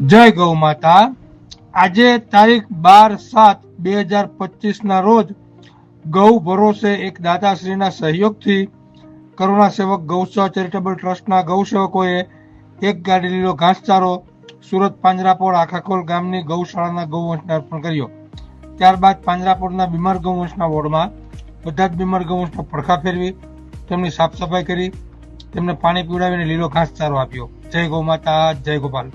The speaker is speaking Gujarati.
જય ગૌ માતા. આજે તારીખ બાર સાત બે હજાર પચીસ ના રોજ ગૌ ભરોસે એક દાતાશ્રીના સહયોગથી કરુણા સેવક ગૌસેવા ચેરિટેબલ ટ્રસ્ટના ગૌસેવકોએ એક ગાડી લીલો ઘાસચારો સુરત પાંજરાપોળ આખાખોલ ગામની ગૌશાળાના ગૌવંશને અર્પણ કર્યો. ત્યારબાદ પાંજરાપોળના બીમાર ગૌવંશના વોર્ડમાં બધા જ બીમાર ગૌવંશનો પડખા ફેરવી, તેમની સાફ સફાઈ કરી, તેમને પાણી પીવડાવીને લીલો ઘાસચારો આપ્યો. જય ગૌ માતા, જય ગોપાલ.